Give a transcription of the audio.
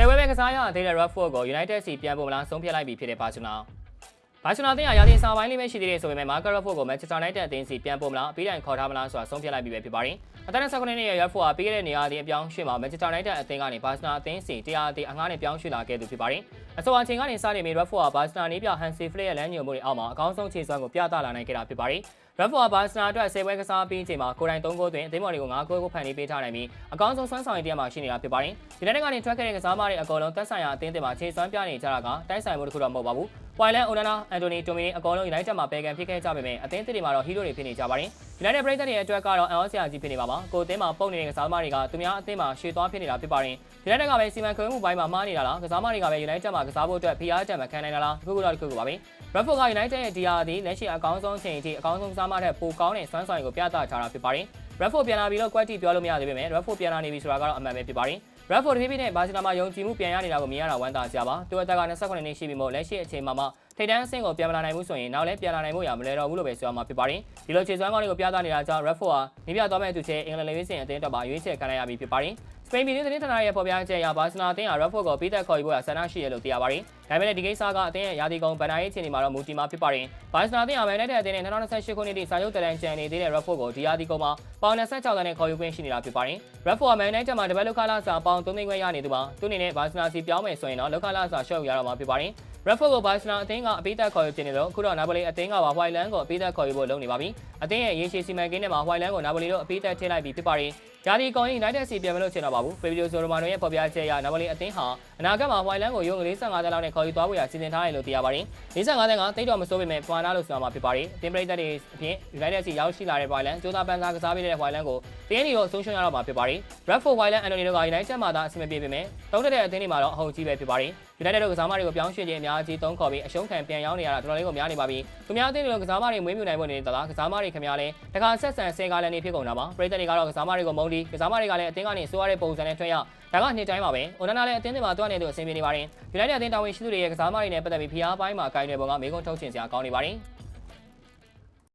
ဆယ်ဝဲပဲကစားရသေးတဲ့ Radford ကို United စီပြန်ပို့မလားဆုံးဖြတ်လိုက်ပြီဖြစ်တဲ့ Barcelona ဘာစီလိုနာအသင်းကရာသီစာပိုင်းလေးပဲရှိသေးတယ်ဆိုပေမဲ့ Marco Rashford ကို Manchester United အသင်းစီပြန်ပို့မလားအပြီးတိုင်ခေါ်ထားမလားဆိုတာဆုံးဖြတ်လိုက်ပြီပဲဖြစ်ပါတယ်။အသက်29နှစ်ရဲ့ Rashford ကပြီးခဲ့တဲ့နေရာအသင်းအပြောင်းရွှေ့မှာ Manchester United အသင်းကနေ Barcelona အသင်းစီတရားအသင်းအငှားနဲ့ပြောင်းရွှေ့လာခဲ့သူဖြစ်ပါတယ်။အဆိုအချိန်ကနေစတင်ပြီး Rashford က Barcelona နေပြ Hansi Flick ရဲ့လမ်းညွှန်မှုတွေအောက်မှာအကောင်းဆုံးခြေစွမ်းကိုပြသလာနိုင်ခဲ့တာဖြစ်ပါတယ်။ Rashford က Barcelona အတွက်10ပွဲကစားပြီးချိန်မှာကိုယ်တိုင်3ဂိုးသွင်းအသင်းမော်တွေကို9ဂိုးကိုဖန်တီးပေးထားနိုင်ပြီးအကောင်းဆုံးစွမ်းဆောင်ရည်တရားမှာရှိနေတာဖြစ်ပါတယ်။ဒီနေ့ကနေထွက်ခဲ့တဲ့ကစားမတွေအကုန်လုံးသက်ဆိုင်ရာအသင်းတွေမှာခြေစွမ်းပြနေကြတာကတိုက်ဆိုင်မှုတစ်ခုတော့မဟုတ်ပါဘူး။ Poilen Onana, Anthony Dominic အကုန်လုံး United မှာပဲကန်ဖြစ်ခဲ့ကြပေမဲ့အသင်းတွေမှာတော့ hero တွေဖြစ်နေကြပါတယ်။ United ပြည်သက်တွေအတွက်ကတော့အန်အော့ဆရာကြီးဖြစ်နေပါမှာကိုအသင်းမှာပုံနေတဲ့ကစားသမားတွေကသူများအသင်းမှာရှေ့သွားဖြစ်နေတာဖြစ်ပါတယ်။ United ကပဲစီမံခန့်ခွဲမှုပိုင်းမှာမှားနေတာလားကစားသမားတွေကပဲ United မှာကစားဖို့အတွက်ဖိအားချက်မခံနိုင်တာလားဒီခုကတော့ဒီခုပါပဲ။ Bradford က United ရဲ့ DR သည်လက်ရှိအကောင်းဆုံးအချိန်အထိအကောင်းဆုံးကစားမထက်ပိုကောင်းတဲ့စွမ်းဆောင်ရည်ကိုပြသထားတာဖြစ်ပါတယ်။ Bradford ပြန်လာပြီးတော့ quality ပြောလို့မရသေးပေမဲ့ Bradford ပြန်လာနေပြီဆိုတာကတော့အမှန်ပဲဖြစ်ပါတယ်။ Bradford တဖြည်းဖြည်းနဲ့ဘာစီလိုနာမှာယုံကြည်မှုပြန်ရနေတာကိုမြင်ရတာဝမ်းသာစရာပါ။သူ့အသက်က28နှစ်ရှိပြီမို့လက်ရှိအချိန်မှာမှထိပ်တန်းအဆင့်ကိုပြန်မလာနိုင်ဘူးဆိုရင်နောက်လည်းပြန်လာနိုင်မှုရမလဲတော့ဘူးလို့ပဲဆိုရမှာဖြစ်ပါတယ်။ဒီလိုခြေစွမ်းကောင်းတွေကိုပြသနေတာကြောင့် Bradford ဟာနေပြသွားမဲ့သူချေအင်္ဂလန်လေဝင်းစင်အသင်းတော်မှာရွေးချယ်ခံလိုက်ရပြီဖြစ်ပါတယ်။စပိန်ပြည်သူသတင်းဌာနရဲ့ဖော်ပြချက်အရဘာစီလိုနာအသင်းဟာ Radford ကိုပြီးသက်ခေါ်ယူဖို့ဆန္ဒရှိရလို့သိရပါတယ်။ ဒါပေမဲ့ဒီကိစ္စကအသင်းရဲ့ယာတီကုံဗန်နာရေးအခြေအနေမှာတော့မူတည်မှာဖြစ်ပါတယ်။ဘာစီလိုနာအသင်းဟာမန်ယူနိုက်တက်အသင်းနဲ့2028ခုနှစ်ထိစာချုပ်တရန်ကျန်နေသေးတဲ့ Radford ကိုဒီယာတီကုံမှာပေါင်26တန်းနဲ့ခေါ်ယူခွင့်ရှိနေတာဖြစ်ပါတယ်။ Radford ဟာမန်ယူနိုက်တက်မှာတပတ်လောက်ခလာစာပေါင်3သိန်းခွဲရနေသူပါ။သူအနေနဲ့ဘာစီလိုနာစီပြောင်းမယ်ဆိုရင်တော့လောက်ခလာစာရှော့ရတော့မှာဖြစ်ပါတယ်။ Radford ကိုဘာစီလိုနာအသင်းကအပိသက်ခေါ်ယူတင်နေတော့အခုတော့နာပိုလီအသင်းကပါဟွိုင်လန်ကိုအပိသက်ခေါ်ယူဖို့လုပ်နေပါပြီ။အသင်းရဲ့ရေရှည်စီမံကိန်းထဲမှာဟွိုင်လန်ကိုနာပိုလီတို့အပိသက်ထည့်လိုက်ပြီးဖြစ်ပါတယ်။ဂျာဒီကွန် United စီပြန်မလို့ချင်တော့ပါဘူး။ဖေဗီယိုဆိုရိုမာနိုရဲ့ဖော်ပြချက်အရနာပိုလီအသင်းဟာအနာဂတ်မှာဟွိုင်လန်ကိုရုံး45တန်းလောက်နဲ့ခေါ်ယူသွားဖို့ရစီစဉ်ထားတယ်လို့သိရပါတယ်။45တန်းကတိတ်တော့မစိုးပေမဲ့ပွာနာလို့ဆိုရမှာဖြစ်ပါတယ်။အသင်းပရိသတ်တွေအပြင် United စီရောက်ရှိလာတဲ့ဟွိုင်လန်ကျိုးသားပန်းစားကစားပေးတဲ့ဟွိုင်လန်ကိုတင်းနေတော့အဆုံးရှုံးရတော့မှာဖြစ်ပါတယ်။ Bradford ဟွိုင်လန်အန်တိုနီတို့က United မှာသာအဆင်မပြေပေမဲ့တုံးတက်တဲ့အသင်းတွေမှာတော့အဟုတ်ကြီးပဲဖြစ်ပါတယ်။ United တို့ကစားမတွေကိုပြောင်းရွှေ့ခြင်းအများကြီးသုံးခေါ်ပြီးအရှုံးခံပြန်ရောက်နေရတာတော်တော်လေးကိုများနေပါပြီ။သူများအသင်းတွေကစားမတွေမွေးမြူနိုင်ဖို့နေတဲ့လားကစားမတွေခင်ဗျားလဲတခါဆက်ဆန်ဆဲကားလည်းနေဖြစ်ကုန်တာပါ။ပရိသတ်တွေကတော့ကစားမတွေကိုမုန်းဒီကစားမတွေကလည်းအသင်းကနေစိုးရတဲ့ပုံစံနဲ့ထွက်ရောက်ဒါကနှစ်တိုင်းပါပဲ။အိုနာနာလည်းအသင်းတွေမှာတွန်းနေသူအဆင်ပြေနေပါတယ်။ United အသင်းတာဝန်ရှိသူတွေရဲ့ကစားမတွေနဲ့ပတ်သက်ပြီးဖိအားပိုင်းမှာကိုင်းနေပုံကမေးခွန်းထုတ်ချင်စရာကောင်းနေပါတယ်။